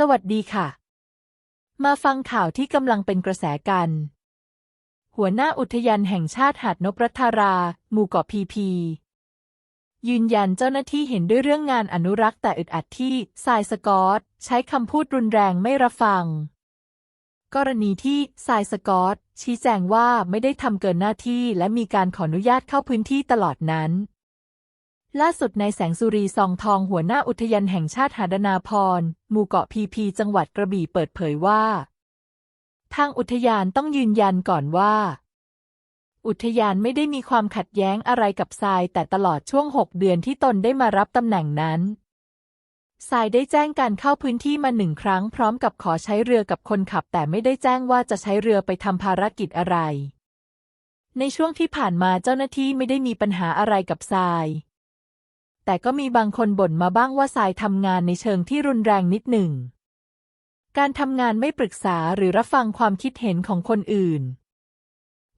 สวัสดีค่ะ มาฟังข่าวที่กำลังเป็นกระแสกัน หัวหน้าอุทยานแห่งชาติหาดนพรัตรา หมู่เกาะพีพี ยืนยันเจ้าหน้าที่เห็นด้วยเรื่องงานอนุรักษ์แต่อึดอัดที่ทรายสกอต ใช้คำพูดรุนแรงไม่รับฟัง กรณีที่ทรายสกอต ชี้แจงว่าไม่ได้ทำเกินหน้าที่และมีการขออนุญาตเข้าพื้นที่ตลอดนั้น ล่าสุดในายแสงสุรีซองทองหัวหน้าอุทยานแห่งชาติหาดนาพรหมู่เกาะพีพีจังหวัดกระบี่เปิดเผยว่า ทางอุทยานต้องยืนยันก่อนว่า อุทยานไม่ได้มีความขัดแย้งอะไรกับทรายแต่ตลอดช่วงหกเดือนที่ตนได้มารับตำแหน่งนั้นทรายได้แจ้งการเข้าพื้นที่มาหนึ่งครั้งพร้อมกับขอใช้เรือกับคนขับ แต่ไม่ได้แจ้งว่าจะใช้เรือไปทำภารกิจอะไร ในช่วงที่ผ่านมาเจ้าหน้าที่ไม่ได้มีปัญหาอะไรกับทราย แต่ก็มีบางคนบ่นมาบ้างว่าทรายทำงานในเชิงที่รุนแรงนิดหนึ่ง การทำงานไม่ปรึกษาหรือรับฟังความคิดเห็นของคนอื่น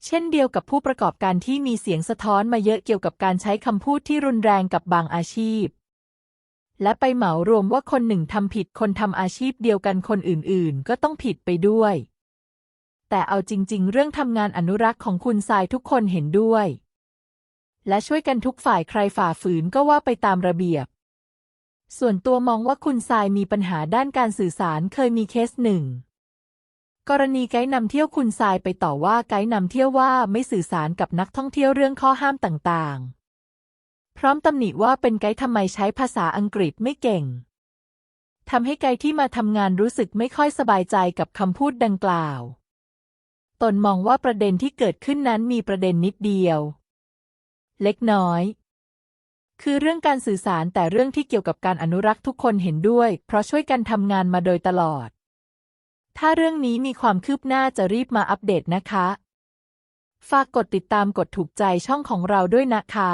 เช่นเดียวกับผู้ประกอบการที่มีเสียงสะท้อนมาเยอะเกี่ยวกับการใช้คำพูดที่รุนแรงกับบางอาชีพ และไปเหมารวมว่าคนหนึ่งทำผิดคนทำอาชีพเดียวกันคนอื่นๆ ก็ต้องผิดไปด้วย แต่เอาจริง ๆ เรื่องทำงานอนุรักษ์ของคุณทรายทุกคนเห็นด้วย และช่วยกันทุกฝ่ายใครฝ่าฝืนก็ว่าไปตามระเบียบ ส่วนตัวมองว่าคุณทรายมีปัญหาด้านการสื่อสารเคยมีเคสหนึ่ง กรณีไกด์นำเที่ยวคุณทรายไปต่อว่าไกด์นำเที่ยวว่าไม่สื่อสารกับนักท่องเที่ยวเรื่องข้อห้ามต่างๆ พร้อมตำหนิว่าเป็นไกด์ทำไมใช้ภาษาอังกฤษไม่เก่งทำให้ไกด์ที่มาทำงานรู้สึกไม่ค่อยสบายใจกับคำพูดดังกล่าว ตนมองว่าประเด็นที่เกิดขึ้นนั้นมีประเด็นนิดเดียว เล็กน้อย คือเรื่องการสื่อสารแต่เรื่องที่เกี่ยวกับการอนุรักษ์ทุกคนเห็นด้วย เพราะช่วยกันทำงานมาโดยตลอด ถ้าเรื่องนี้มีความคืบหน้าจะรีบมาอัปเดตนะคะ ฝากกดติดตามกดถูกใจช่องของเราด้วยนะคะ